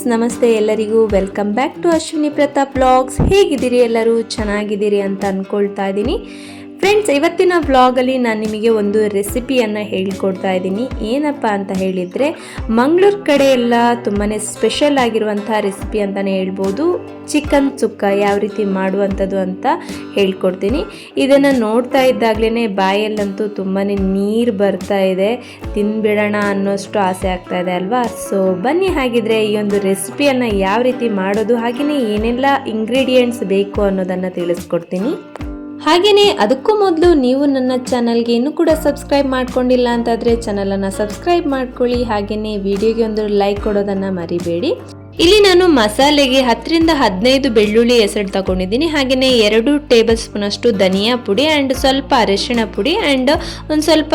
Friends, ನಮಸ್ತೆ ಎಲ್ಲರಿಗೂ. Welcome back to Ashwini Pratap blogs ಹೇಗಿದ್ದೀರಿ ಎಲ್ಲರೂ? ಚೆನ್ನಾಗಿದ್ದೀರಿ ಅಂತ ಅಂದ್ಕೊಳ್ತಾ ಇದ್ದೀನಿ. ಫ್ರೆಂಡ್ಸ್ ಇವತ್ತಿನ ವ್ಲಾಗಲ್ಲಿ ನಾನು ನಿಮಗೆ ಒಂದು ರೆಸಿಪಿಯನ್ನು ಹೇಳಿಕೊಡ್ತಾ ಇದ್ದೀನಿ. ಏನಪ್ಪ ಅಂತ ಹೇಳಿದರೆ, ಮಂಗಳೂರು ಕಡೆ ಎಲ್ಲ ತುಂಬಾ ಸ್ಪೆಷಲ್ ಆಗಿರುವಂಥ ರೆಸಿಪಿ ಅಂತಲೇ ಹೇಳ್ಬೋದು. ಚಿಕನ್ ಸುಕ್ಕ ಯಾವ ರೀತಿ ಮಾಡುವಂಥದ್ದು ಅಂತ ಹೇಳ್ಕೊಡ್ತೀನಿ. ಇದನ್ನು ನೋಡ್ತಾ ಇದ್ದಾಗಲೇ ಬಾಯಲ್ಲಂತೂ ತುಂಬಾ ನೀರು ಬರ್ತಾ ಇದೆ. ತಿನ್ಬಿಡೋಣ ಅನ್ನೋಷ್ಟು ಆಸೆ ಆಗ್ತಾ ಇದೆ ಅಲ್ವಾ? ಸೊ ಬನ್ನಿ ಹಾಗಿದ್ರೆ ಈ ಒಂದು ರೆಸಿಪಿಯನ್ನು ಯಾವ ರೀತಿ ಮಾಡೋದು ಹಾಗೆಯೇ ಏನೆಲ್ಲ ಇಂಗ್ರೀಡಿಯೆಂಟ್ಸ್ ಬೇಕು ಅನ್ನೋದನ್ನು ತಿಳಿಸ್ಕೊಡ್ತೀನಿ. ಹಾಗೆಯೇ ಅದಕ್ಕೂ ಮೊದಲು ನೀವು ನನ್ನ ಚಾನಲ್ಗೆ ಇನ್ನೂ ಕೂಡ ಸಬ್ಸ್ಕ್ರೈಬ್ ಮಾಡ್ಕೊಂಡಿಲ್ಲ ಅಂತಾದರೆ ಚಾನಲನ್ನು ಸಬ್ಸ್ಕ್ರೈಬ್ ಮಾಡ್ಕೊಳ್ಳಿ. ಹಾಗೆಯೇ ವಿಡಿಯೋಗೆ ಒಂದು ಲೈಕ್ ಕೊಡೋದನ್ನು ಮರಿಬೇಡಿ. ಇಲ್ಲಿ ನಾನು ಮಸಾಲೆಗೆ ಹತ್ತರಿಂದ ಹದಿನೈದು ಬೆಳ್ಳುಳ್ಳಿ ಹೆಸರು ತಗೊಂಡಿದ್ದೀನಿ. ಹಾಗೆಯೇ ಎರಡು ಟೇಬಲ್ ಸ್ಪೂನಷ್ಟು ಧನಿಯಾ ಪುಡಿ ಆ್ಯಂಡ್ ಸ್ವಲ್ಪ ಅರಿಶಿಣ ಪುಡಿ ಆ್ಯಂಡ್ ಒಂದು ಸ್ವಲ್ಪ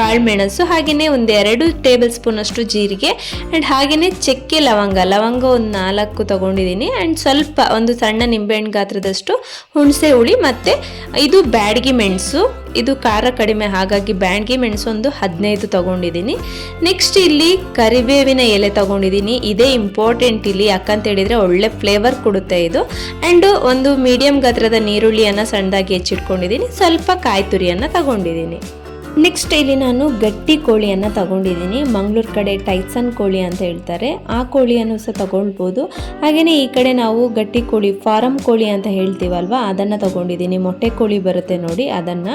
ಕಾಳುಮೆಣಸು ಹಾಗೆಯೇ ಒಂದು ಎರಡು ಟೇಬಲ್ ಸ್ಪೂನಷ್ಟು ಜೀರಿಗೆ ಆ್ಯಂಡ್ ಹಾಗೆಯೇ ಚಕ್ಕೆ ಲವಂಗ. ಲವಂಗ ಒಂದು ನಾಲ್ಕು ತೊಗೊಂಡಿದ್ದೀನಿ ಆ್ಯಂಡ್ ಸ್ವಲ್ಪ ಒಂದು ಸಣ್ಣ ನಿಂಬೆಹಣ್ಣು ಗಾತ್ರದಷ್ಟು ಹುಣಸೆ ಹುಳಿ ಮತ್ತು ಇದು ಬ್ಯಾಡಗಿ ಮೆಣಸು. ಇದು ಖಾರ ಕಡಿಮೆ ಹಾಗಾಗಿ ಬ್ಯಾಡಗಿ ಮೆಣಸು ಒಂದು ಹದಿನೈದು ತಗೊಂಡಿದ್ದೀನಿ ನೆಕ್ಸ್ಟ್ ಇಲ್ಲಿ ಕರಿಬೇವಿನ ಎಲೆ ತೊಗೊಂಡಿದ್ದೀನಿ ಇದೇ ಇಂಪಾರ್ಟೆಂಟ್ ಇಲ್ಲಿ, ಯಾಕಂತ ಹೇಳಿದರೆ ಒಳ್ಳೆ ಫ್ಲೇವರ್ ಕೊಡುತ್ತೆ ಇದು. ಆ್ಯಂಡ್ ಒಂದು ಮೀಡಿಯಂ ಗಾತ್ರದ ನೀರುಳ್ಳಿಯನ್ನು ಸಣ್ಣದಾಗಿ ಹೆಚ್ಚಿಟ್ಕೊಂಡಿದ್ದೀನಿ ಸ್ವಲ್ಪ ಕಾಯಿ ತುರಿಯನ್ನು ತಗೊಂಡಿದ್ದೀನಿ ನೆಕ್ಸ್ಟ್ ಇಲ್ಲಿ ನಾನು ಗಟ್ಟಿ ಕೋಳಿಯನ್ನು ತಗೊಂಡಿದ್ದೀನಿ. ಮಂಗಳೂರು ಕಡೆ ಟೈಸನ್ ಕೋಳಿ ಅಂತ ಹೇಳ್ತಾರೆ. ಆ ಕೋಳಿಯನ್ನು ಸಹ ತಗೊಳ್ಬೋದು. ಹಾಗೆಯೇ ಈ ಕಡೆ ನಾವು ಗಟ್ಟಿ ಕೋಳಿ ಫಾರಮ್ ಕೋಳಿ ಅಂತ ಹೇಳ್ತೀವಲ್ವ, ಅದನ್ನು ತಗೊಂಡಿದ್ದೀನಿ. ಮೊಟ್ಟೆ ಕೋಳಿ ಬರುತ್ತೆ ನೋಡಿ, ಅದನ್ನು.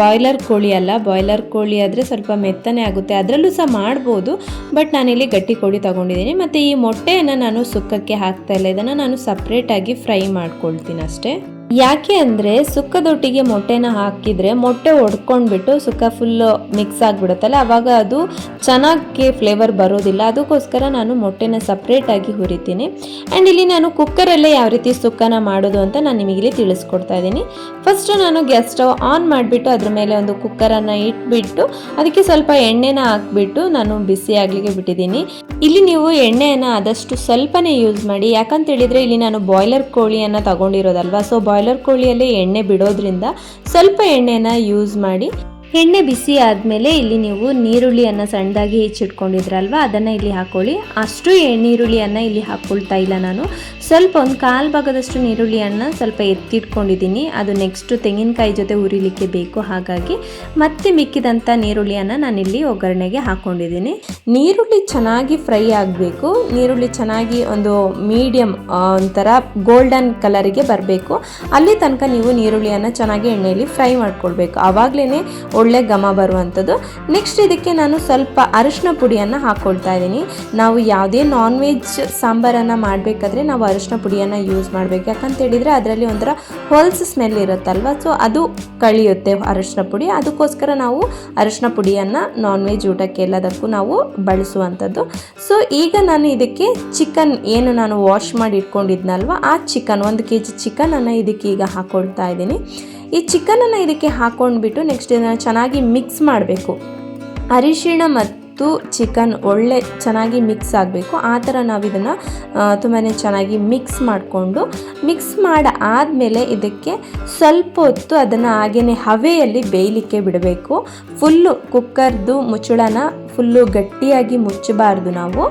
ಬಾಯ್ಲರ್ ಕೋಳಿ ಅಲ್ಲ ಬಾಯ್ಲರ್ ಕೋಳಿ ಆದರೆ ಸ್ವಲ್ಪ ಮೆತ್ತನೆ ಆಗುತ್ತೆ. ಅದರಲ್ಲೂ ಸಹ ಮಾಡ್ಬೋದು ಬಟ್ ನಾನಿಲ್ಲಿ ಗಟ್ಟಿ ಕೋಳಿ ತಗೊಂಡಿದ್ದೀನಿ. ಮತ್ತು ಈ ಮೊಟ್ಟೆಯನ್ನು ನಾನು ಸುಕ್ಕಕ್ಕೆ ಹಾಕ್ತಾ ಇಲ್ಲ. ಇದನ್ನು ನಾನು ಸಪ್ರೇಟಾಗಿ ಫ್ರೈ ಮಾಡ್ಕೊಳ್ತೀನಿ ಅಷ್ಟೇ. ಯಾಕೆ ಅಂದರೆ ಸುಕ್ಕದೊಟ್ಟಿಗೆ ಮೊಟ್ಟೆನ ಹಾಕಿದರೆ ಮೊಟ್ಟೆ ಒಡ್ಕೊಂಡ್ಬಿಟ್ಟು ಸುಕ್ಕ ಫುಲ್ಲು ಮಿಕ್ಸ್ ಆಗಿಬಿಡುತ್ತಲ್ಲ, ಅವಾಗ ಅದು ಚೆನ್ನಾಗಿ ಫ್ಲೇವರ್ ಬರೋದಿಲ್ಲ. ಅದಕ್ಕೋಸ್ಕರ ನಾನು ಮೊಟ್ಟೆನ ಸಪ್ರೇಟಾಗಿ ಹುರಿತೀನಿ. ಆ್ಯಂಡ್ ಇಲ್ಲಿ ನಾನು ಕುಕ್ಕರಲ್ಲೇ ಯಾವ ರೀತಿ ಸುಕ್ಕನ ಮಾಡೋದು ಅಂತ ನಾನು ನಿಮಗೆ ಇಲ್ಲಿ ತಿಳಿಸ್ಕೊಡ್ತಾ ಇದ್ದೀನಿ. ಫಸ್ಟ್ ನಾನು ಗ್ಯಾಸ್ ಸ್ಟವ್ ಆನ್ ಮಾಡಿಬಿಟ್ಟು ಅದ್ರ ಮೇಲೆ ಒಂದು ಕುಕ್ಕರನ್ನು ಇಟ್ಬಿಟ್ಟು, ಅದಕ್ಕೆ ಸ್ವಲ್ಪ ಎಣ್ಣೆನ ಹಾಕ್ಬಿಟ್ಟು ನಾನು ಬಿಸಿ ಆಗಲಿಕ್ಕೆ ಬಿಟ್ಟಿದ್ದೀನಿ. ಇಲ್ಲಿ ನೀವು ಎಣ್ಣೆಯನ್ನು ಆದಷ್ಟು ಸ್ವಲ್ಪನೇ ಯೂಸ್ ಮಾಡಿ. ಯಾಕಂತ ಹೇಳಿದರೆ ಇಲ್ಲಿ ನಾನು ಬಾಯ್ಲರ್ ಕೋಳಿಯನ್ನು ತಗೊಂಡಿರೋದಲ್ವಾ? ಸೊ ಬಾಯ್ಲರ್ ಕೋಳಿಯಲ್ಲಿ ಎಣ್ಣೆ ಬಿಡೋದ್ರಿಂದ ಸ್ವಲ್ಪ ಎಣ್ಣೆನ ಯೂಸ್ ಮಾಡಿ. ಎಣ್ಣೆ ಬಿಸಿ ಆದಮೇಲೆ ಇಲ್ಲಿ ನೀವು ನೀರುಳ್ಳಿಯನ್ನು ಸಣ್ಣದಾಗಿ ಹೆಚ್ಚಿಟ್ಕೊಂಡಿದ್ರಲ್ವ, ಅದನ್ನು ಇಲ್ಲಿ ಹಾಕೊಳ್ಳಿ. ಅಷ್ಟು ಎಣ್ಣೆ ನೀರುಳ್ಳಿಯನ್ನು ಇಲ್ಲಿ ಹಾಕ್ಕೊಳ್ತಾ ಇಲ್ಲ ನಾನು. ಸ್ವಲ್ಪ ಒಂದು ಕಾಲು ಭಾಗದಷ್ಟು ನೀರುಳ್ಳಿಯನ್ನು ಸ್ವಲ್ಪ ಎತ್ತಿಟ್ಕೊಂಡಿದ್ದೀನಿ. ಅದು ನೆಕ್ಸ್ಟು ತೆಂಗಿನಕಾಯಿ ಜೊತೆ ಉರಿಲಿಕ್ಕೆ ಬೇಕು ಹಾಗಾಗಿ ಮತ್ತೆ ಮಿಕ್ಕಿದಂಥ ನೀರುಳ್ಳಿಯನ್ನು ನಾನಿಲ್ಲಿ ಒಗ್ಗರಣೆಗೆ ಹಾಕ್ಕೊಂಡಿದ್ದೀನಿ ನೀರುಳ್ಳಿ ಚೆನ್ನಾಗಿ ಫ್ರೈ ಆಗಬೇಕು. ನೀರುಳ್ಳಿ ಚೆನ್ನಾಗಿ ಒಂದು ಮೀಡಿಯಮ್ ಒಂಥರ ಗೋಲ್ಡನ್ ಕಲರಿಗೆ ಬರಬೇಕು. ಅಲ್ಲಿ ತನಕ ನೀವು ನೀರುಳ್ಳಿಯನ್ನು ಚೆನ್ನಾಗಿ ಎಣ್ಣೆಯಲ್ಲಿ ಫ್ರೈ ಮಾಡ್ಕೊಳ್ಬೇಕು. ಆವಾಗಲೇ ಒಳ್ಳೆ ಘಮ ಬರುವಂಥದ್ದು. ನೆಕ್ಸ್ಟ್ ಇದಕ್ಕೆ ನಾನು ಸ್ವಲ್ಪ ಅರಿಶಿನ ಪುಡಿಯನ್ನು ಹಾಕ್ಕೊಳ್ತಾ ಇದ್ದೀನಿ. ನಾವು ಯಾವುದೇ ನಾನ್ ವೆಜ್ ಸಾಂಬಾರನ್ನು ಮಾಡಬೇಕಾದ್ರೆ ನಾವು ಅರಿಶಿನ ಪುಡಿಯನ್ನು ಯೂಸ್ ಮಾಡಬೇಕು. ಯಾಕಂತ ಹೇಳಿದರೆ ಅದರಲ್ಲಿ ಒಂಥರ ಹೊಲ್ಸ್ ಸ್ಮೆಲ್ ಇರುತ್ತಲ್ವ? ಸೊ ಅದು ಕಳಿಯುತ್ತೆ ಅರಿಶಿನ ಪುಡಿ. ಅದಕ್ಕೋಸ್ಕರ ನಾವು ಅರಿಶಿನ ಪುಡಿಯನ್ನು ನಾನ್ ವೆಜ್ ಊಟಕ್ಕೆ ಎಲ್ಲದಕ್ಕೂ ನಾವು ಬಳಸುವಂಥದ್ದು. ಸೊ ಈಗ ನಾನು ಇದಕ್ಕೆ ಚಿಕನ್ ಏನು ನಾನು ವಾಶ್ ಮಾಡಿ ಇಟ್ಕೊಂಡಿದ್ನಲ್ವ? ಆ ಚಿಕನ್ ಒಂದು ಕೆ ಜಿ ಚಿಕನನ್ನು ಇದಕ್ಕೆ ಈಗ ಹಾಕ್ಕೊಳ್ತಾ ಇದ್ದೀನಿ. ಈ ಚಿಕನನ್ನು ಇದಕ್ಕೆ ಹಾಕ್ಕೊಂಡ್ಬಿಟ್ಟು ನೆಕ್ಸ್ಟ್ ಇದನ್ನು ಚೆನ್ನಾಗಿ ಮಿಕ್ಸ್ ಮಾಡಬೇಕು. ಅರಿಶಿಣ ಮತ್ತು ಚಿಕನ್ ಒಳ್ಳೆ ಚೆನ್ನಾಗಿ ಮಿಕ್ಸ್ ಆಗಬೇಕು. ಆ ಥರ ನಾವು ಇದನ್ನು ತುಂಬಾ ಚೆನ್ನಾಗಿ ಮಿಕ್ಸ್ ಮಾಡಿಕೊಂಡು ಮಿಕ್ಸ್ ಮಾಡಿ ಆದಮೇಲೆ ಇದಕ್ಕೆ ಸ್ವಲ್ಪ ಹೊತ್ತು ಅದನ್ನು ಹಾಗೆಯೇ ಹವೆಯಲ್ಲಿ ಬೇಯಲಿಕ್ಕೆ ಬಿಡಬೇಕು. ಫುಲ್ಲು ಕುಕ್ಕರ್ದು ಮುಚ್ಚಳನ ಫುಲ್ಲು ಗಟ್ಟಿಯಾಗಿ ಮುಚ್ಚಬಾರ್ದು ನಾವು.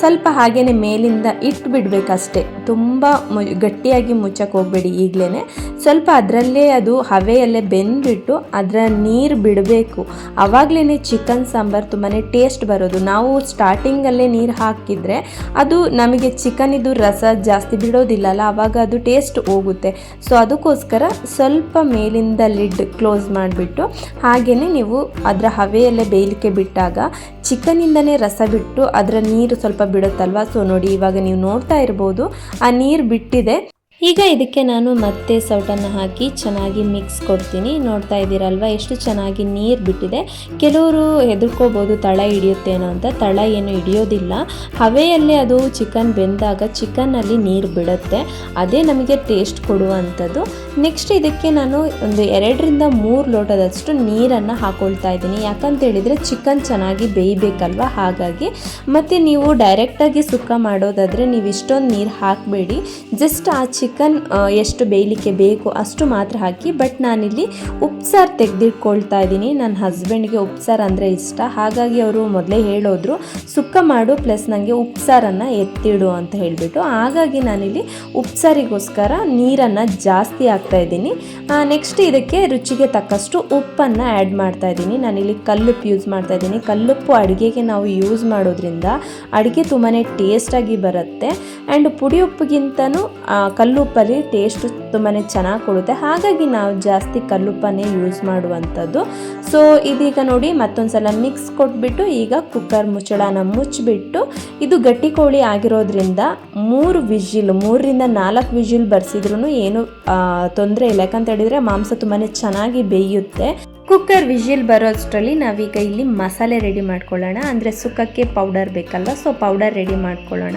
ಸ್ವಲ್ಪ ಹಾಗೇ ಮೇಲಿಂದ ಇಟ್ಟು ಬಿಡಬೇಕಷ್ಟೇ. ತುಂಬ ಮು, ಗಟ್ಟಿಯಾಗಿ ಮುಚ್ಚಕ್ಕೆ ಹೋಗಬೇಡಿ ಈಗಲೇ ಸ್ವಲ್ಪ ಅದರಲ್ಲೇ ಅದು ಹವೆಯಲ್ಲೇ ಬೆಂದ್ಬಿಟ್ಟು ಅದರ ನೀರು ಬಿಡಬೇಕು. ಆವಾಗಲೇ ಚಿಕನ್ ಸಾಂಬಾರು ತುಂಬಾ ಟೇಸ್ಟ್ ಬರೋದು. ನಾವು ಸ್ಟಾರ್ಟಿಂಗಲ್ಲೇ ನೀರು ಹಾಕಿದರೆ ಅದು ನಮಗೆ ಚಿಕನಿದು ರಸ ಜಾಸ್ತಿ ಬಿಡೋದಿಲ್ಲಲ್ಲ ಆವಾಗ ಅದು ಟೇಸ್ಟ್ ಹೋಗುತ್ತೆ. ಸೊ ಅದಕ್ಕೋಸ್ಕರ ಸ್ವಲ್ಪ ಮೇಲಿಂದ ಲಿಡ್ ಕ್ಲೋಸ್ ಮಾಡಿಬಿಟ್ಟು ಹಾಗೆಯೇ ನೀವು ಅದರ ಹವೆಯಲ್ಲೇ ಬೇಯಲಿಕ್ಕೆ ಬಿಟ್ಟಾಗ ಚಿಕನಿಂದನೇ ರಸ ಬಿಟ್ಟು ಅದರ ನೀರು ಸ್ವಲ್ಪ ಬಿಡುತ್ತಲ್ವ? ಸೊ ನೋಡಿ ಇವಾಗ ನೀವು ನೋಡ್ತಾ ಇರ್ಬೋದು, ಆ ನೀರು ಬಿಟ್ಟಿದೆ. ಈಗ ಇದಕ್ಕೆ ನಾನು ಮತ್ತೆ ಸೌಟನ್ನು ಹಾಕಿ ಚೆನ್ನಾಗಿ ಮಿಕ್ಸ್ ಕೊಡ್ತೀನಿ. ನೋಡ್ತಾ ಇದ್ದೀರಲ್ವ, ಎಷ್ಟು ಚೆನ್ನಾಗಿ ನೀರು ಬಿಟ್ಟಿದೆ. ಕೆಲವರು ಹೆದರ್ಕೋಬೋದು ತಳ ಹಿಡಿಯುತ್ತೇನೋ ಅಂತ. ತಳ ಏನು ಹಿಡಿಯೋದಿಲ್ಲ. ಹವೆಯಲ್ಲೇ ಅದು ಚಿಕನ್ ಬೆಂದಾಗ ಚಿಕನ್ನಲ್ಲಿ ನೀರು ಬಿಡುತ್ತೆ. ಅದೇ ನಮಗೆ ಟೇಸ್ಟ್ ಕೊಡುವಂಥದ್ದು. ನೆಕ್ಸ್ಟ್ ಇದಕ್ಕೆ ನಾನು ಒಂದು ಎರಡರಿಂದ ಮೂರು ಲೋಟದಷ್ಟು ನೀರನ್ನು ಹಾಕೊಳ್ತಾ ಇದ್ದೀನಿ. ಯಾಕಂತ ಹೇಳಿದರೆ ಚಿಕನ್ ಚೆನ್ನಾಗಿ ಬೇಯಬೇಕಲ್ವ? ಹಾಗಾಗಿ ಮತ್ತು ನೀವು ಡೈರೆಕ್ಟಾಗಿ ಸುಕ್ಕ ಮಾಡೋದಾದರೆ ನೀವು ಇಷ್ಟೊಂದು ನೀರು ಹಾಕಬೇಡಿ. ಜಸ್ಟ್ ಆ ಚಿಕನ್ ಚಿಕನ್ ಎಷ್ಟು ಬೇಯಲಿಕ್ಕೆ ಬೇಕು ಅಷ್ಟು ಮಾತ್ರ ಹಾಕಿ ಬಟ್ ನಾನಿಲ್ಲಿ ಉಪ್ಸಾರು ತೆಗೆದಿಟ್ಕೊಳ್ತಾ ಇದ್ದೀನಿ. ನನ್ನ ಹಸ್ಬೆಂಡ್ಗೆ ಉಪ್ಸಾರು ಅಂದರೆ ಇಷ್ಟ. ಹಾಗಾಗಿ ಅವರು ಮೊದಲೇ ಹೇಳೋದ್ರು ಸುಕ್ಕ ಮಾಡು ಪ್ಲಸ್ ನನಗೆ ಉಪ್ಸಾರನ್ನು ಎತ್ತಿಡು ಅಂತ ಹೇಳಿಬಿಟ್ಟು. ಹಾಗಾಗಿ ನಾನಿಲ್ಲಿ ಉಪ್ಸಾರಿಗೋಸ್ಕರ ನೀರನ್ನು ಜಾಸ್ತಿ ಹಾಕ್ತಾ ಇದ್ದೀನಿ. ನೆಕ್ಸ್ಟ್ ಇದಕ್ಕೆ ರುಚಿಗೆ ತಕ್ಕಷ್ಟು ಉಪ್ಪನ್ನು ಆ್ಯಡ್ ಮಾಡ್ತಾ ಇದ್ದೀನಿ. ನಾನಿಲ್ಲಿ ಕಲ್ಲುಪ್ಪು ಯೂಸ್ ಮಾಡ್ತಾ ಇದ್ದೀನಿ. ಕಲ್ಲುಪ್ಪು ಅಡುಗೆಗೆ ನಾವು ಯೂಸ್ ಮಾಡೋದ್ರಿಂದ ಅಡುಗೆ ತುಂಬಾ ಟೇಸ್ಟಾಗಿ ಬರುತ್ತೆ. ಆ್ಯಂಡ್ ಪುಡಿ ಉಪ್ಪಿಗಿಂತನೂ ಆ, ಕಲ್ಲುಪ್ಪಲ್ಲಿ ಟೇಸ್ಟ್ ತುಂಬಾ ಚೆನ್ನಾಗಿ ಕೊಡುತ್ತೆ. ಹಾಗಾಗಿ ನಾವು ಜಾಸ್ತಿ ಕಲ್ಲುಪ್ಪನ್ನೇ ಯೂಸ್ ಮಾಡುವಂಥದ್ದು. ಸೊ ಇದೀಗ ನೋಡಿ ಮತ್ತೊಂದು ಸಲ ಮಿಕ್ಸ್ ಕೊಟ್ಬಿಟ್ಟು ಈಗ ಕುಕ್ಕರ್ ಮುಚ್ಚಳನ ಮುಚ್ಚಿಬಿಟ್ಟು ಇದು ಗಟ್ಟಿ ಕೋಳಿ ಆಗಿರೋದ್ರಿಂದ ಮೂರು ವಿಜಿಲ್, ಮೂರರಿಂದ ನಾಲ್ಕು ವಿಜಿಲ್ ಬರ್ಸಿದ್ರು ಏನು ತೊಂದರೆ ಇಲ್ಲ. ಯಾಕಂತ ಹೇಳಿದರೆ ಮಾಂಸ ತುಂಬಾ ಚೆನ್ನಾಗಿ ಬೇಯುತ್ತೆ. ಕುಕ್ಕರ್ ವಿಜಿಲ್ ಬರೋಷ್ಟರಲ್ಲಿ ನಾವೀಗ ಇಲ್ಲಿ ಮಸಾಲೆ ರೆಡಿ ಮಾಡ್ಕೊಳ್ಳೋಣ. ಅಂದರೆ ಸುಕ್ಕಕ್ಕೆ ಪೌಡರ್ ಬೇಕಲ್ವ? ಸೊ ಪೌಡರ್ ರೆಡಿ ಮಾಡ್ಕೊಳ್ಳೋಣ.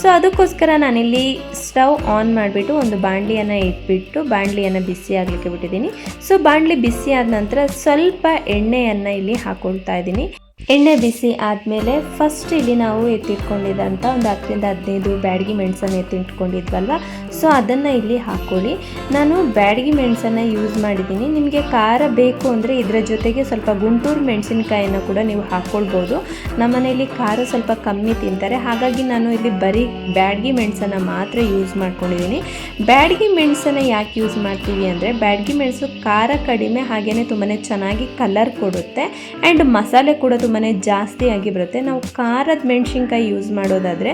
ಸೊ ಅದಕ್ಕೋಸ್ಕರ ನಾನಿಲ್ಲಿ ಸ್ಟವ್ ಆನ್ ಮಾಡಿಬಿಟ್ಟು ಒಂದು ಬಾಣಲಿಯನ್ನು ಇಟ್ಬಿಟ್ಟು ಬಾಣಲಿಯನ್ನು ಬಿಸಿ ಆಗಲಿಕ್ಕೆ ಬಿಟ್ಟಿದ್ದೀನಿ. ಸೊ ಬಾಣಲಿ ಬಿಸಿ ಆದ ನಂತರ ಸ್ವಲ್ಪ ಎಣ್ಣೆಯನ್ನು ಇಲ್ಲಿ ಹಾಕೊಳ್ತಾ ಇದ್ದೀನಿ. ಎಣ್ಣೆ ಬಿಸಿ ಆದಮೇಲೆ ಫಸ್ಟ್ ಇಲ್ಲಿ ನಾವು ಎತ್ತಿಟ್ಕೊಂಡಿದ್ದಂಥ ಒಂದು ಹತ್ತರಿಂದ ಹದಿನೈದು ಬ್ಯಾಡಗಿ ಮೆಣಸನ್ನು ಎತ್ತಿಟ್ಕೊಂಡಿದ್ವಲ್ವ ಸೊ ಅದನ್ನು ಇಲ್ಲಿ ಹಾಕ್ಕೊಳ್ಳಿ ನಾನು ಬ್ಯಾಡಗಿ ಮೆಣಸನ್ನು ಯೂಸ್ ಮಾಡಿದ್ದೀನಿ. ನಿಮಗೆ ಖಾರ ಬೇಕು ಅಂದರೆ ಇದರ ಜೊತೆಗೆ ಸ್ವಲ್ಪ ಗುಂಟೂರು ಮೆಣಸಿನಕಾಯಿನ ಕೂಡ ನೀವು ಹಾಕ್ಕೊಳ್ಬೋದು ನಮ್ಮನೇಲಿ ಖಾರ ಸ್ವಲ್ಪ ಕಮ್ಮಿ ತಿಂತಾರೆ. ಹಾಗಾಗಿ ನಾನು ಇಲ್ಲಿ ಬರೀ ಬ್ಯಾಡಗಿ ಮೆಣಸನ್ನು ಮಾತ್ರ ಯೂಸ್ ಮಾಡ್ಕೊಂಡಿದ್ದೀನಿ. ಬ್ಯಾಡಗಿ ಮೆಣಸನ್ನು ಯಾಕೆ ಯೂಸ್ ಮಾಡ್ತೀವಿ ಅಂದರೆ ಬ್ಯಾಡಗಿ ಮೆಣಸು ಖಾರ ಕಡಿಮೆ ಹಾಗೆಯೇ ತುಂಬಾ ಚೆನ್ನಾಗಿ ಕಲರ್ ಕೊಡುತ್ತೆ. ಆ್ಯಂಡ್ ಮಸಾಲೆ ಕೂಡ ಜಾಸ್ತಿ ಜಾಸ್ತಿಯಾಗಿ ಬರುತ್ತೆ ನಾವು ಖಾರದ ಮೆಣಸಿನ್ಕಾಯಿ ಯೂಸ್ ಮಾಡೋದಾದರೆ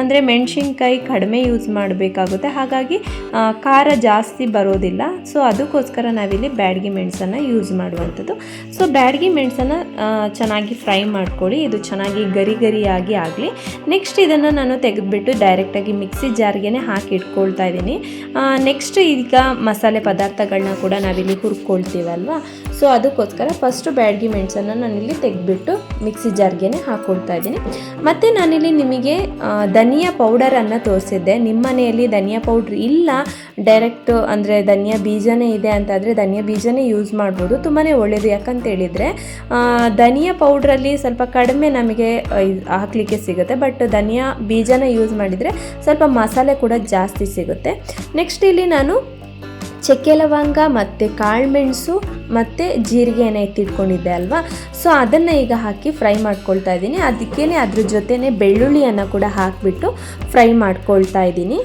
ಅಂದರೆ ಮೆಣಸಿನ್ಕಾಯಿ ಕಡಿಮೆ ಯೂಸ್ ಮಾಡಬೇಕಾಗುತ್ತೆ. ಹಾಗಾಗಿ ಖಾರ ಜಾಸ್ತಿ ಬರೋದಿಲ್ಲ. ಸೊ ಅದಕ್ಕೋಸ್ಕರ ನಾವಿಲ್ಲಿ ಬ್ಯಾಡಗಿ ಮೆಣಸನ್ನು ಯೂಸ್ ಮಾಡುವಂಥದ್ದು. ಸೊ ಬ್ಯಾಡಗಿ ಮೆಣಸನ್ನು ಚೆನ್ನಾಗಿ ಫ್ರೈ ಮಾಡ್ಕೊಳ್ಳಿ. ಇದು ಚೆನ್ನಾಗಿ ಗರಿ ಗರಿಯಾಗಿ ಆಗಲಿ. ನೆಕ್ಸ್ಟ್ ಇದನ್ನು ನಾನು ತೆಗೆದುಬಿಟ್ಟು ಡೈರೆಕ್ಟಾಗಿ ಮಿಕ್ಸಿ ಜಾರ್ಗೆ ಹಾಕಿ ಇಟ್ಕೊಳ್ತಾ ಇದ್ದೀನಿ. ನೆಕ್ಸ್ಟ್ ಈಗ ಮಸಾಲೆ ಪದಾರ್ಥಗಳನ್ನ ಕೂಡ ನಾವಿಲ್ಲಿ ಹುರ್ಕೊಳ್ತೀವಲ್ವಾ? ಸೊ ಅದಕ್ಕೋಸ್ಕರ ಫಸ್ಟು ಬ್ಯಾಡಗಿ ಮೆಣಸನ್ನು ನಾನಿಲ್ಲಿ ತೆಗೆದ್ಬಿಟ್ಟು ಮಿಕ್ಸಿ ಜಾರ್ಗೆ ಹಾಕ್ಕೊಳ್ತಾ ಇದ್ದೀನಿ. ಮತ್ತು ನಾನಿಲ್ಲಿ ನಿಮಗೆ ಧನಿಯಾ ಪೌಡರನ್ನು ತೋರಿಸಿದ್ದೆ. ನಿಮ್ಮ ಮನೆಯಲ್ಲಿ ಧನಿಯಾ ಪೌಡ್ರ್ ಇಲ್ಲ. ಡೈರೆಕ್ಟ್ ಅಂದರೆ ಧನಿಯಾ ಬೀಜನೇ ಇದೆ ಅಂತಾದರೆ ಧನಿಯಾ ಬೀಜನೇ ಯೂಸ್ ಮಾಡ್ಬೋದು. ತುಂಬಾ ಒಳ್ಳೆಯದು ಯಾಕಂತ ಹೇಳಿದರೆ ಧನಿಯಾ ಪೌಡ್ರಲ್ಲಿ ಸ್ವಲ್ಪ ಕಡಿಮೆ ನಮಗೆ ಹಾಕಲಿಕ್ಕೆ ಸಿಗುತ್ತೆ. ಬಟ್ ಧನಿಯಾ ಬೀಜನ ಯೂಸ್ ಮಾಡಿದರೆ ಸ್ವಲ್ಪ ಮಸಾಲೆ ಕೂಡ ಜಾಸ್ತಿ ಸಿಗುತ್ತೆ. ನೆಕ್ಸ್ಟ್ ಇಲ್ಲಿ ನಾನು ಚಕ್ಕೆ ಲವಂಗ ಮತ್ತು ಕಾಳುಮೆಣಸು ಮತ್ತು ಜೀರಿಗೆನ ಎತ್ತಿಟ್ಕೊಂಡಿದ್ದೆ ಅಲ್ವಾ? ಸೊ ಅದನ್ನು ಈಗ ಹಾಕಿ ಫ್ರೈ ಮಾಡ್ಕೊಳ್ತಾ ಇದ್ದೀನಿ. ಅದಕ್ಕೇ ಅದ್ರ ಜೊತೆನೇ ಬೆಳ್ಳುಳ್ಳಿಯನ್ನು ಕೂಡ ಹಾಕಿಬಿಟ್ಟು ಫ್ರೈ ಮಾಡ್ಕೊಳ್ತಾ ಇದ್ದೀನಿ.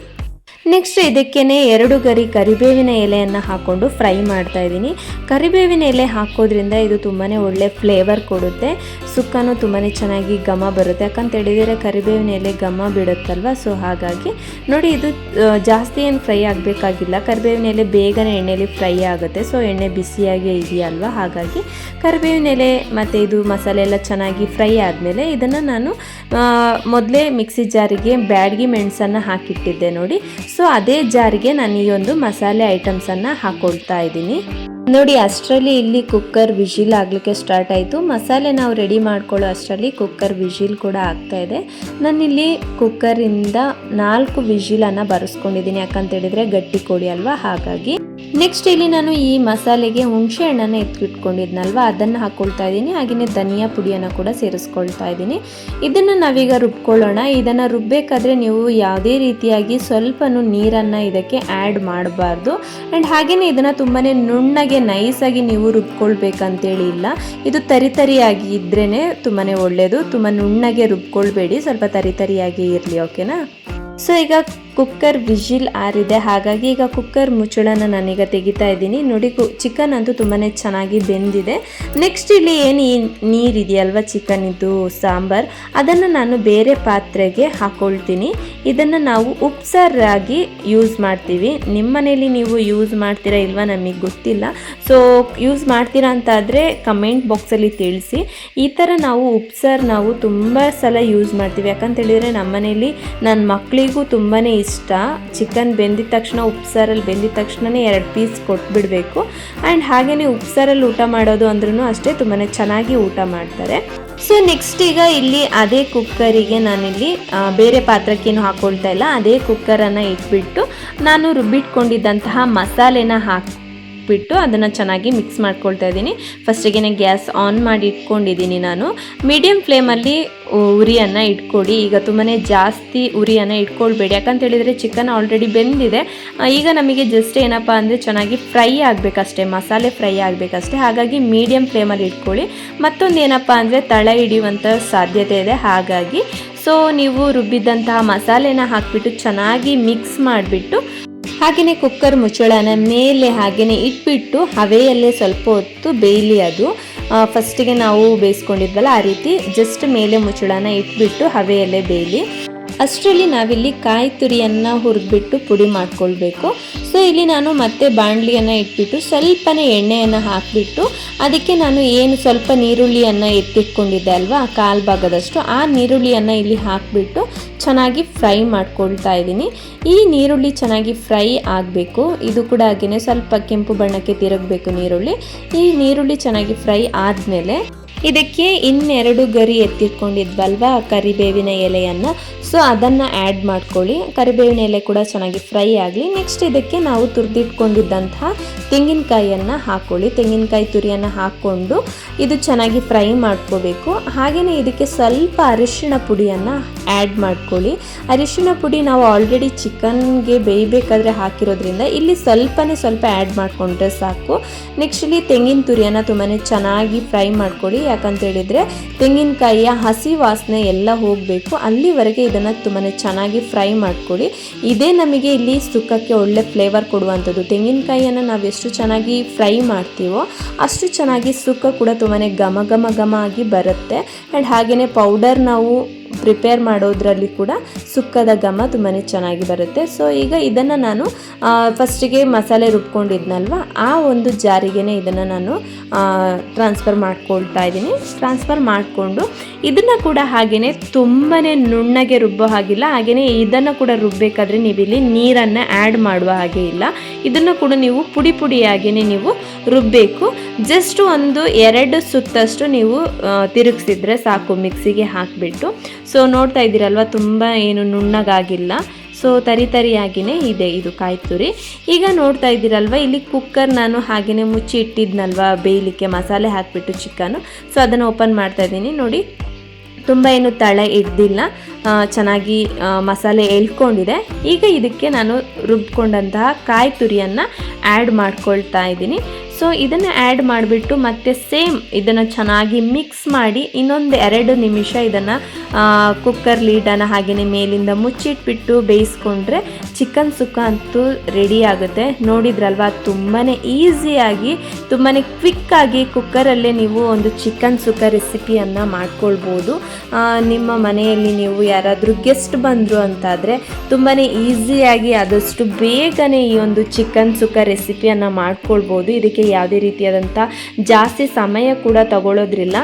ನೆಕ್ಸ್ಟ್ ಇದಕ್ಕೇ ಎರಡು ಗರಿ ಕರಿಬೇವಿನ ಎಲೆಯನ್ನು ಹಾಕ್ಕೊಂಡು ಫ್ರೈ ಮಾಡ್ತಾ ಇದ್ದೀನಿ. ಕರಿಬೇವಿನ ಎಲೆ ಹಾಕೋದ್ರಿಂದ ಇದು ತುಂಬಾ ಒಳ್ಳೆ ಫ್ಲೇವರ್ ಕೊಡುತ್ತೆ. ಸುಕ್ಕನೂ ತುಂಬಾ ಚೆನ್ನಾಗಿ ಘಮ ಬರುತ್ತೆ. ಯಾಕಂತ ಹೇಳಿದರೆ ಕರಿಬೇವಿನ ಎಲೆ ಘಮ ಬಿಡುತ್ತಲ್ವ? ಸೊ ಹಾಗಾಗಿ ನೋಡಿ ಇದು ಜಾಸ್ತಿ ಏನು ಫ್ರೈ ಆಗಬೇಕಾಗಿಲ್ಲ. ಕರಿಬೇವಿನ ಎಲೆ ಬೇಗನೆ ಎಣ್ಣೆಯಲ್ಲಿ ಫ್ರೈ ಆಗುತ್ತೆ. ಸೊ ಎಣ್ಣೆ ಬಿಸಿಯಾಗೇ ಇದೆಯಲ್ವ? ಹಾಗಾಗಿ ಕರಿಬೇವಿನ ಎಲೆ ಮತ್ತು ಇದು ಮಸಾಲೆ ಎಲ್ಲ ಚೆನ್ನಾಗಿ ಫ್ರೈ ಆದಮೇಲೆ ಇದನ್ನು ನಾನು ಮೊದಲೇ ಮಿಕ್ಸಿ ಜಾರಿಗೆ ಬ್ಯಾಡ್ಗಿ ಮೆಣಸನ್ನು ಹಾಕಿಟ್ಟಿದ್ದೆ ನೋಡಿ. ಸೊ ಅದೇ ಜಾರಿಗೆ ನಾನು ಈ ಒಂದು ಮಸಾಲೆ ಐಟಮ್ಸನ್ನು ಹಾಕ್ಕೊಳ್ತಾ ಇದ್ದೀನಿ. ನೋಡಿ, ಅಷ್ಟರಲ್ಲಿ ಇಲ್ಲಿ ಕುಕ್ಕರ್ ವಿಜಿಲ್ ಆಗಲಿಕ್ಕೆ ಸ್ಟಾರ್ಟ್ ಆಯಿತು. ಮಸಾಲೆ ನಾವು ರೆಡಿ ಮಾಡ್ಕೊಳ್ಳೋ ಅಷ್ಟರಲ್ಲಿ ಕುಕ್ಕರ್ ವಿಜಿಲ್ ಕೂಡ ಆಗ್ತಾ ಇದೆ. ನಾನಿಲ್ಲಿ ಕುಕ್ಕರಿಂದ ನಾಲ್ಕು ವಿಜಿಲನ್ನು ಬರೆಸ್ಕೊಂಡಿದ್ದೀನಿ. ಯಾಕಂತ ಹೇಳಿದ್ರೆ ಗಟ್ಟಿ ಕೋಳಿ ಅಲ್ವಾ? ಹಾಗಾಗಿ. ನೆಕ್ಸ್ಟ್ ಇಲ್ಲಿ ನಾನು ಈ ಮಸಾಲೆಗೆ ಹುಣಸೆ ಹಣ್ಣನ್ನು ಎತ್ತಿಟ್ಕೊಂಡಿದ್ನಲ್ವ ಅದನ್ನು ಹಾಕ್ಕೊಳ್ತಾ ಇದ್ದೀನಿ. ಹಾಗೆಯೇ ಧನಿಯಾ ಪುಡಿಯನ್ನು ಕೂಡ ಸೇರಿಸ್ಕೊಳ್ತಾ ಇದ್ದೀನಿ. ಇದನ್ನು ನಾವೀಗ ರುಬ್ಕೊಳ್ಳೋಣ. ಇದನ್ನು ರುಬ್ಬೇಕಾದ್ರೆ ನೀವು ಯಾವುದೇ ರೀತಿಯಾಗಿ ಸ್ವಲ್ಪನೂ ನೀರನ್ನು ಇದಕ್ಕೆ ಆ್ಯಡ್ ಮಾಡಬಾರ್ದು. ಆ್ಯಂಡ್ ಹಾಗೆಯೇ ಇದನ್ನು ತುಂಬಾ ನುಣ್ಣಗೆ ನೈಸಾಗಿ ನೀವು ರುಬ್ಕೊಳ್ಬೇಕಂತೇಳಿ ಇಲ್ಲ. ಇದು ತರಿ ತರಿಯಾಗಿ ಇದ್ರೇ ತುಂಬಾ ಒಳ್ಳೆಯದು ತುಂಬ ನುಣ್ಣಗೆ ರುಬ್ಕೊಳ್ಬೇಡಿ. ಸ್ವಲ್ಪ ತರಿತರಿಯಾಗಿ ಇರಲಿ ಓಕೆನಾ ಸೊ ಈಗ ಕುಕ್ಕರ್ ವಿಜಿಲ್ ಆರಿದೆ. ಹಾಗಾಗಿ ಈಗ ಕುಕ್ಕರ್ ಮುಚ್ಚಳನ ನಾನೀಗ ತೆಗಿತಾ ಇದ್ದೀನಿ. ನೋಡಿ, ಕು ಚಿಕನ್ ಅಂತೂ ತುಂಬಾ ಚೆನ್ನಾಗಿ ಬೆಂದಿದೆ. ನೆಕ್ಸ್ಟ್ ಇಲ್ಲಿ ಏನು ಈ ನೀರಿದೆಯಲ್ವ ಚಿಕನ್ ಇದು ಸಾಂಬಾರ್? ಅದನ್ನು ನಾನು ಬೇರೆ ಪಾತ್ರೆಗೆ ಹಾಕ್ಕೊಳ್ತೀನಿ ಇದನ್ನು ನಾವು ಉಪ್ಸಾರಾಗಿ ಯೂಸ್ ಮಾಡ್ತೀವಿ. ನಿಮ್ಮ ಮನೇಲಿ ನೀವು ಯೂಸ್ ಮಾಡ್ತೀರಾ ಇಲ್ವಾ ನಮಗೆ ಗೊತ್ತಿಲ್ಲ. ಸೊ ಯೂಸ್ ಮಾಡ್ತೀರಾ ಅಂತಾದರೆ ಕಮೆಂಟ್ ಬಾಕ್ಸಲ್ಲಿ ತಿಳಿಸಿ. ಈ ಥರ ನಾವು ಉಪ್ಸಾರು ನಾವು ತುಂಬ ಸಲ ಯೂಸ್ ಮಾಡ್ತೀವಿ. ಯಾಕಂತೇಳಿದರೆ ನಮ್ಮ ಮನೇಲಿ ನನ್ನ ಮಕ್ಕಳಿಗೂ ತುಂಬಾ ಇಷ್ಟ. ಚಿಕನ್ ಬೆಂದಿದ ತಕ್ಷಣ ಉಪ್ಸಾರಲ್ಲಿ ಬೆಂದಿದ ತಕ್ಷಣನೇ ಎರಡು ಪೀಸ್ ಕೊಟ್ಬಿಡಬೇಕು. ಆ್ಯಂಡ್ ಹಾಗೆಯೇ ಉಪ್ಸಾರಲ್ಲಿ ಊಟ ಮಾಡೋದು ಅಂದ್ರೂ ಅಷ್ಟೇ ತುಂಬಾ ಚೆನ್ನಾಗಿ ಊಟ ಮಾಡ್ತಾರೆ. ಸೊ ನೆಕ್ಸ್ಟ್ ಈಗ ಇಲ್ಲಿ ಅದೇ ಕುಕ್ಕರಿಗೆ ನಾನಿಲ್ಲಿ ಬೇರೆ ಪಾತ್ರಕ್ಕೇನು ಹಾಕೊಳ್ತಾ ಇಲ್ಲ. ಅದೇ ಕುಕ್ಕರನ್ನು ಇಟ್ಬಿಟ್ಟು ನಾನು ರುಬ್ಬಿಟ್ಕೊಂಡಿದ್ದಂತಹ ಮಸಾಲೆನ ಹಾಕಿ ಹಾಕಿಬಿಟ್ಟು ಅದನ್ನು ಚೆನ್ನಾಗಿ ಮಿಕ್ಸ್ ಮಾಡ್ಕೊಳ್ತಾ ಇದ್ದೀನಿ. ಫಸ್ಟಿಗೆ ಗ್ಯಾಸ್ ಆನ್ ಮಾಡಿ ಇಟ್ಕೊಂಡಿದ್ದೀನಿ ನಾನು. ಮೀಡಿಯಮ್ ಫ್ಲೇಮಲ್ಲಿ ಉರಿಯನ್ನು ಇಟ್ಕೊಡಿ. ಈಗ ತುಂಬಾ ಜಾಸ್ತಿ ಉರಿಯನ್ನು ಇಟ್ಕೊಳ್ಬೇಡಿ. ಯಾಕಂತ ಹೇಳಿದರೆ ಚಿಕನ್ ಆಲ್ರೆಡಿ ಬೆಂದಿದೆ. ಈಗ ನಮಗೆ ಜಸ್ಟ್ ಏನಪ್ಪ ಅಂದರೆ ಚೆನ್ನಾಗಿ ಫ್ರೈ ಆಗಬೇಕಷ್ಟೇ, ಮಸಾಲೆ ಫ್ರೈ ಆಗಬೇಕಷ್ಟೇ. ಹಾಗಾಗಿ ಮೀಡಿಯಮ್ ಫ್ಲೇಮಲ್ಲಿ ಇಟ್ಕೊಳ್ಳಿ. ಮತ್ತೊಂದು ಏನಪ್ಪ ಅಂದರೆ ತಳ ಹಿಡಿಯುವಂಥ ಸಾಧ್ಯತೆ ಇದೆ. ಹಾಗಾಗಿ ಸೊ ನೀವು ರುಬ್ಬಿದ್ದಂತಹ ಮಸಾಲೆನ ಹಾಕಿಬಿಟ್ಟು ಚೆನ್ನಾಗಿ ಮಿಕ್ಸ್ ಮಾಡಿಬಿಟ್ಟು ಹಾಗೆಯೇ ಕುಕ್ಕರ್ ಮುಚ್ಚಳನ ಮೇಲೆ ಹಾಗೆಯೇ ಇಟ್ಬಿಟ್ಟು ಹವೆಯಲ್ಲೇ ಸ್ವಲ್ಪ ಹೊತ್ತು ಬೇಯಲಿ ಅದು. ಫಸ್ಟಿಗೆ ನಾವು ಬೇಯಿಸ್ಕೊಂಡಿದ್ವಲ್ಲ ಆ ರೀತಿ ಜಸ್ಟ್ ಮೇಲೆ ಮುಚ್ಚಳನ ಇಟ್ಬಿಟ್ಟು ಹವೆಯಲ್ಲೇ ಬೇಯಲಿ. ಅಷ್ಟರಲ್ಲಿ ನಾವಿಲ್ಲಿ ಕಾಯಿ ತುರಿಯನ್ನು ಹುರಿದ್ಬಿಟ್ಟು ಪುಡಿ ಮಾಡ್ಕೊಳ್ಬೇಕು. ಸೊ ಇಲ್ಲಿ ನಾನು ಮತ್ತೆ ಬಾಣಲಿಯನ್ನು ಇಟ್ಬಿಟ್ಟು ಸ್ವಲ್ಪನೇ ಎಣ್ಣೆಯನ್ನು ಹಾಕಿಬಿಟ್ಟು ಅದಕ್ಕೆ ನಾನು ಏನು ಸ್ವಲ್ಪ ನೀರುಳ್ಳಿಯನ್ನು ಎತ್ತಿಟ್ಕೊಂಡಿದ್ದೆ ಅಲ್ವಾ ಕಾಲು ಭಾಗದಷ್ಟು, ಆ ನೀರುಳ್ಳಿಯನ್ನು ಇಲ್ಲಿ ಹಾಕಿಬಿಟ್ಟು ಚೆನ್ನಾಗಿ ಫ್ರೈ ಮಾಡ್ಕೊಳ್ತಾ ಇದ್ದೀನಿ. ಈ ನೀರುಳ್ಳಿ ಚೆನ್ನಾಗಿ ಫ್ರೈ ಆಗಬೇಕು. ಇದು ಕೂಡ ಹಾಗೆಯೇ ಸ್ವಲ್ಪ ಕೆಂಪು ಬಣ್ಣಕ್ಕೆ ತಿರುಗಬೇಕು ನೀರುಳ್ಳಿ. ಈ ನೀರುಳ್ಳಿ ಚೆನ್ನಾಗಿ ಫ್ರೈ ಆದಮೇಲೆ ಇದಕ್ಕೆ ಇನ್ನೆರಡು ಗರಿ ಎತ್ತಿಟ್ಕೊಂಡಿದ್ವಲ್ವ? ಕರಿಬೇವಿನ ಎಲೆಯನ್ನು. ಸೊ ಅದನ್ನು ಆ್ಯಡ್ ಮಾಡ್ಕೊಳ್ಳಿ. ಕರಿಬೇವಿನ ಎಲೆ ಕೂಡ ಚೆನ್ನಾಗಿ ಫ್ರೈ ಆಗಲಿ. ನೆಕ್ಸ್ಟ್ ಇದಕ್ಕೆ ನಾವು ತುರಿದಿಟ್ಕೊಂಡಿದ್ದಂತಹ ತೆಂಗಿನಕಾಯಿಯನ್ನು ಹಾಕ್ಕೊಳ್ಳಿ ತೆಂಗಿನಕಾಯಿ ತುರಿಯನ್ನು ಹಾಕ್ಕೊಂಡು ಇದು ಚೆನ್ನಾಗಿ ಫ್ರೈ ಮಾಡ್ಕೋಬೇಕು. ಹಾಗೆಯೇ ಇದಕ್ಕೆ ಸ್ವಲ್ಪ ಅರಿಶಿಣ ಪುಡಿಯನ್ನು ಆ್ಯಡ್ ಮಾಡ್ಕೊಳ್ಳಿ. ಅರಿಶಿಣ ಪುಡಿ ನಾವು ಆಲ್ರೆಡಿ ಚಿಕನ್ಗೆ ಬೇಯಬೇಕಾದ್ರೆ ಹಾಕಿರೋದ್ರಿಂದ ಇಲ್ಲಿ ಸ್ವಲ್ಪನೇ ಸ್ವಲ್ಪ ಆ್ಯಡ್ ಮಾಡಿಕೊಂಡ್ರೆ ಸಾಕು. ನೆಕ್ಸ್ಟ್ ಇಲ್ಲಿ ತೆಂಗಿನ ತುರಿಯನ್ನು ತುಂಬಾ ಚೆನ್ನಾಗಿ ಫ್ರೈ ಮಾಡ್ಕೊಳ್ಳಿ. ಯಾಕಂತ ಹೇಳಿದ್ರೆ ತೆಂಗಿನಕಾಯಿಯ ಹಸಿ ವಾಸನೆ ಎಲ್ಲ ಹೋಗಬೇಕು. ಅಲ್ಲಿವರೆಗೆ ಇದನ್ನು ತುಂಬಾ ಚೆನ್ನಾಗಿ ಫ್ರೈ ಮಾಡ್ಕೊಳ್ಳಿ. ಇದೇ ನಮಗೆ ಇಲ್ಲಿ ಸುಕ್ಕಕ್ಕೆ ಒಳ್ಳೆ ಫ್ಲೇವರ್ ಕೊಡುವಂಥದ್ದು. ತೆಂಗಿನಕಾಯಿಯನ್ನು ನಾವು ಎಷ್ಟು ಚೆನ್ನಾಗಿ ಫ್ರೈ ಮಾಡ್ತೀವೋ ಅಷ್ಟು ಚೆನ್ನಾಗಿ ಸುಕ್ಕ ಕೂಡ ತುಂಬಾ ಘಮ ಘಮ ಘಮ ಆಗಿ ಬರುತ್ತೆ. ಆ್ಯಂಡ್ ಹಾಗೆಯೇ ಪೌಡರ್ ನಾವು ಪ್ರಿಪೇರ್ ಮಾಡೋದ್ರಲ್ಲಿ ಕೂಡ ಸುಕ್ಕದ ಘಮ ತುಂಬಾ ಚೆನ್ನಾಗಿ ಬರುತ್ತೆ. ಸೊ ಈಗ ಇದನ್ನು ನಾನು ಫಸ್ಟಿಗೆ ಮಸಾಲೆ ರುಬ್ಕೊಂಡಿದ್ನಲ್ವ, ಆ ಒಂದು ಜಾರಿಗೆ ಇದನ್ನು ನಾನು ಟ್ರಾನ್ಸ್ಫರ್ ಮಾಡ್ಕೊಳ್ತಾ ಇದ್ದೀನಿ. ಟ್ರಾನ್ಸ್ಫರ್ ಮಾಡಿಕೊಂಡು ಇದನ್ನು ಕೂಡ ಹಾಗೆಯೇ ತುಂಬಾ ನುಣ್ಣಗೆ ರುಬ್ಬೋ ಹಾಗಿಲ್ಲ ಹಾಗೆಯೇ ಇದನ್ನು ಕೂಡ ರುಬ್ಬಬೇಕಾದ್ರೆ ನೀವಿಲ್ಲಿ ನೀರನ್ನು ಆ್ಯಡ್ ಮಾಡುವ ಹಾಗೆ ಇಲ್ಲ. ಇದನ್ನು ಕೂಡ ನೀವು ಪುಡಿ ಪುಡಿಯಾಗಿಯೇ ನೀವು ರುಬ್ಬಬೇಕು ಜಸ್ಟ್ ಒಂದು ಎರಡು ಸುತ್ತಷ್ಟು ನೀವು ತಿರುಗಿಸಿದ್ರೆ ಸಾಕು, ಮಿಕ್ಸಿಗೆ ಹಾಕಿಬಿಟ್ಟು. ಸೊ ನೋಡ್ತಾ ಇದ್ದೀರಲ್ವ, ತುಂಬ ಏನು ನುಣ್ಣಗಾಗಿಲ್ಲ. ಸೊ ತರಿ ತರಿಯಾಗಿಯೇ ಇದೆ ಇದು ಕಾಯಿ ತುರಿ. ಈಗ ನೋಡ್ತಾ ಇದ್ದೀರಲ್ವ, ಇಲ್ಲಿ ಕುಕ್ಕರ್ ನಾನು ಹಾಗೆಯೇ ಮುಚ್ಚಿ ಇಟ್ಟಿದ್ನಲ್ವ, ಬೇಯಲಿಕ್ಕೆ ಮಸಾಲೆ ಹಾಕಿಬಿಟ್ಟು ಚಿಕನು. ಸೊ ಅದನ್ನು ಓಪನ್ ಮಾಡ್ತಾ ಇದ್ದೀನಿ. ನೋಡಿ, ತುಂಬ ಏನು ತಳೆ ಇಡ್ದಿಲ್ಲ. ಚೆನ್ನಾಗಿ ಮಸಾಲೆ ಎಳ್ಕೊಂಡಿದೆ. ಈಗ ಇದಕ್ಕೆ ನಾನು ರುಬ್ಕೊಂಡಂತಹ ಕಾಯಿ ತುರಿಯನ್ನು ಆ್ಯಡ್ ಮಾಡ್ಕೊಳ್ತಾ ಇದ್ದೀನಿ. ಸೊ ಇದನ್ನು ಆ್ಯಡ್ ಮಾಡಿಬಿಟ್ಟು ಮತ್ತೆ ಸೇಮ್ ಇದನ್ನು ಚೆನ್ನಾಗಿ ಮಿಕ್ಸ್ ಮಾಡಿ ಇನ್ನೊಂದು ಎರಡು ನಿಮಿಷ ಇದನ್ನು ಕುಕ್ಕರ್ ಲೀಡನ್ನು ಹಾಗೆಯೇ ಮೇಲಿಂದ ಮುಚ್ಚಿಟ್ಬಿಟ್ಟು ಬೇಯಿಸ್ಕೊಂಡ್ರೆ ಚಿಕನ್ ಸುಕ್ಕ ಅಂತೂ ರೆಡಿ ಆಗುತ್ತೆ. ನೋಡಿದ್ರಲ್ವಾ? ತುಂಬಾ ಈಸಿಯಾಗಿ ತುಂಬಾ ಕ್ವಿಕ್ಕಾಗಿ ಕುಕ್ಕರಲ್ಲೇ ನೀವು ಒಂದು ಚಿಕನ್ ಸುಕ್ಕ ರೆಸಿಪಿಯನ್ನು ಮಾಡ್ಕೊಳ್ಬೋದು. ನಿಮ್ಮ ಮನೆಯಲ್ಲಿ ನೀವು ಯಾರಾದರೂ ಗೆಸ್ಟ್ ಬಂದರು ಅಂತಾದರೆ ತುಂಬಾ ಈಸಿಯಾಗಿ ಆದಷ್ಟು ಬೇಗನೆ ಈ ಒಂದು ಚಿಕನ್ ಸುಕ್ಕ ರೆಸಿಪಿಯನ್ನು ಮಾಡ್ಕೊಳ್ಬೋದು. ಇದಕ್ಕೆ ಯಾವುದೇ ರೀತಿಯಾದಂಥ ಜಾಸ್ತಿ ಸಮಯ ಕೂಡ ತಗೊಳ್ಳೋದ್ರಿಲ್ಲ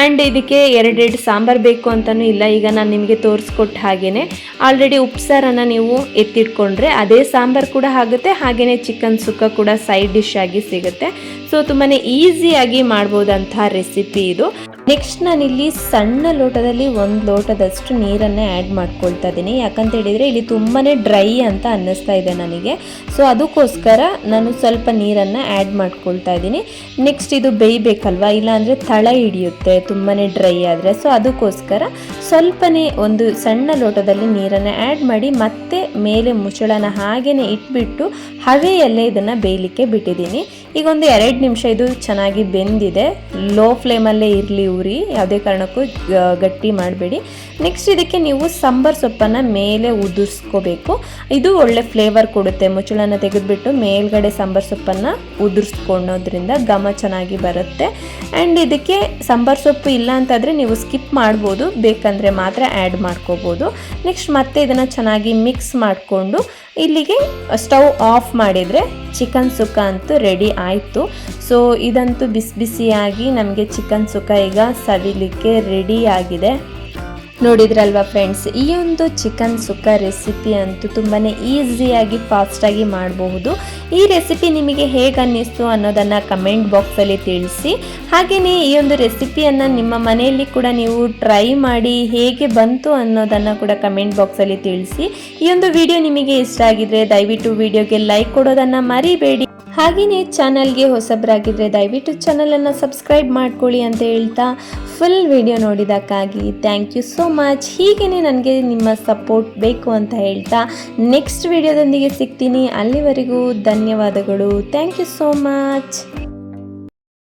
ಆ್ಯಂಡ್ ಇದಕ್ಕೆ ಎರಡೆರಡು ಸಾಂಬಾರು ಬೇಕು ಅಂತಲೂ ಇಲ್ಲ. ಈಗ ನಾನು ನಿಮಗೆ ತೋರಿಸ್ಕೊಟ್ಟ ಹಾಗೆಯೇ ಆಲ್ರೆಡಿ ಉಪ್ಸಾರನ್ನು ನೀವು ಎತ್ತಿಟ್ಕೊಂಡ್ರೆ ಅದೇ ಸಾಂಬಾರು ಕೂಡ ಆಗುತ್ತೆ. ಹಾಗೆಯೇ ಚಿಕನ್ ಸುಕ್ಕ ಕೂಡ ಸೈಡ್ ಡಿಶ್ ಆಗಿ ಸಿಗುತ್ತೆ. ಸೊ ತುಂಬಾ ಈಸಿಯಾಗಿ ಮಾಡ್ಬೋದಂಥ ರೆಸಿಪಿ ಇದು. ನೆಕ್ಸ್ಟ್ ನಾನಿಲ್ಲಿ ಸಣ್ಣ ಲೋಟದಲ್ಲಿ ಒಂದು ಲೋಟದಷ್ಟು ನೀರನ್ನು ಆ್ಯಡ್ ಮಾಡ್ಕೊಳ್ತಾ ಇದ್ದೀನಿ ಯಾಕಂತ ಹೇಳಿದರೆ ಇಲ್ಲಿ ತುಂಬಾ ಡ್ರೈ ಅಂತ ಅನ್ನಿಸ್ತಾ ಇದೆ ನನಗೆ. ಸೊ ಅದಕ್ಕೋಸ್ಕರ ನಾನು ಸ್ವಲ್ಪ ನೀರನ್ನು ಆ್ಯಡ್ ಮಾಡ್ಕೊಳ್ತಾ ಇದ್ದೀನಿ ನೆಕ್ಸ್ಟ್ ಇದು ಬೇಯಬೇಕಲ್ವಾ? ಇಲ್ಲಾಂದರೆ ತಳ ಹಿಡಿಯುತ್ತೆ ತುಂಬಾ ಡ್ರೈ ಆದರೆ. ಸೊ ಅದಕ್ಕೋಸ್ಕರ ಸ್ವಲ್ಪನೇ ಒಂದು ಸಣ್ಣ ಲೋಟದಲ್ಲಿ ನೀರನ್ನು ಆ್ಯಡ್ ಮಾಡಿ ಮತ್ತೆ ಮೇಲೆ ಮುಚ್ಚಳನ ಹಾಗೆಯೇ ಇಟ್ಬಿಟ್ಟು ಹವೆಯಲ್ಲೇ ಇದನ್ನು ಬೇಯಲಿಕ್ಕೆ ಬಿಟ್ಟಿದ್ದೀನಿ ಈಗ ಒಂದು ಎರಡು ನಿಮಿಷ ಇದು ಚೆನ್ನಾಗಿ ಬೆಂದಿದೆ. ಲೋ ಫ್ಲೇಮಲ್ಲೇ ಇರಲಿ ಉರಿ ಯಾವುದೇ ಕಾರಣಕ್ಕೂ ಗಟ್ಟಿ ಮಾಡಬೇಡಿ. ನೆಕ್ಸ್ಟ್ ಇದಕ್ಕೆ ನೀವು ಸಾಂಬಾರ್ ಸೊಪ್ಪನ್ನು ಮೇಲೆ ಉದುರಿಸ್ಕೋಬೇಕು. ಇದು ಒಳ್ಳೆ ಫ್ಲೇವರ್ ಕೊಡುತ್ತೆ. ಮುಚ್ಚಳನ ತೆಗೆದುಬಿಟ್ಟು ಮೇಲ್ಗಡೆ ಸಾಂಬಾರ್ ಸೊಪ್ಪನ್ನು ಉದುರಿಸ್ಕೊಳೋದ್ರಿಂದ ಘಮ ಚೆನ್ನಾಗಿ ಬರುತ್ತೆ. ಆ್ಯಂಡ್ ಇದಕ್ಕೆ ಸಾಂಬಾರ್ ಸೊಪ್ಪು ಇಲ್ಲ ಅಂತಾದರೆ ನೀವು ಸ್ಕಿಪ್ ಮಾಡ್ಬೋದು. ಬೇಕಂದರೆ ಮಾತ್ರ ಆ್ಯಡ್ ಮಾಡ್ಕೋಬೋದು. ನೆಕ್ಸ್ಟ್ ಮತ್ತೆ ಇದನ್ನು ಚೆನ್ನಾಗಿ ಮಿಕ್ಸ್ ಮಾಡಿಕೊಂಡು ಇಲ್ಲಿಗೆ ಸ್ಟವ್ ಆಫ್ ಮಾಡಿದರೆ ಚಿಕನ್ ಸುಕ್ಕ ಅಂತೂ ರೆಡಿ ಆಯಿತು. ಸೊ ಇದಂತೂ ಬಿಸಿ ಬಿಸಿಯಾಗಿ ನಮಗೆ ಚಿಕನ್ ಸುಕ್ಕ ಈಗ ಸವಿಲಿಕ್ಕೆ ರೆಡಿ ಆಗಿದೆ. ನೋಡಿದ್ರಲ್ವಾ ಫ್ರೆಂಡ್ಸ್ ಈ ಒಂದು ಚಿಕನ್ ಸುಕ್ಕ ರೆಸಿಪಿ ಅಂತೂ ತುಂಬಾ ಈಸಿಯಾಗಿ ಫಾಸ್ಟಾಗಿ ಮಾಡಬಹುದು. ಈ ರೆಸಿಪಿ ನಿಮಗೆ ಹೇಗೆ ಅನ್ನಿಸ್ತು ಅನ್ನೋದನ್ನು ಕಮೆಂಟ್ ಬಾಕ್ಸಲ್ಲಿ ತಿಳಿಸಿ. ಹಾಗೆಯೇ ಈ ಒಂದು ರೆಸಿಪಿಯನ್ನು ನಿಮ್ಮ ಮನೆಯಲ್ಲಿ ಕೂಡ ನೀವು ಟ್ರೈ ಮಾಡಿ ಹೇಗೆ ಬಂತು ಅನ್ನೋದನ್ನು ಕೂಡ ಕಮೆಂಟ್ ಬಾಕ್ಸಲ್ಲಿ ತಿಳಿಸಿ. ಈ ಒಂದು ವಿಡಿಯೋ ನಿಮಗೆ ಇಷ್ಟ ಆಗಿದ್ರೆ ದಯವಿಟ್ಟು ವಿಡಿಯೋಗೆ ಲೈಕ್ ಕೊಡೋದನ್ನು ಮರಿಬೇಡಿ. ಹಾಗೆಯೇ ಚಾನಲ್ಗೆ ಹೊಸಬರಾಗಿದ್ದರೆ ದಯವಿಟ್ಟು ಚಾನಲನ್ನು ಸಬ್ಸ್ಕ್ರೈಬ್ ಮಾಡ್ಕೊಳ್ಳಿ ಅಂತ ಹೇಳ್ತಾ ಫುಲ್ ವಿಡಿಯೋ ನೋಡಿದ್ದಕ್ಕಾಗಿ ಥ್ಯಾಂಕ್ ಯು ಸೋ ಮಚ್ ಹೀಗೇ ನನಗೆ ನಿಮ್ಮ ಸಪೋರ್ಟ್ ಬೇಕು ಅಂತ ಹೇಳ್ತಾ ನೆಕ್ಸ್ಟ್ ವಿಡಿಯೋದೊಂದಿಗೆ ಸಿಗ್ತೀನಿ. ಅಲ್ಲಿವರೆಗೂ ಧನ್ಯವಾದಗಳು. Thank you so much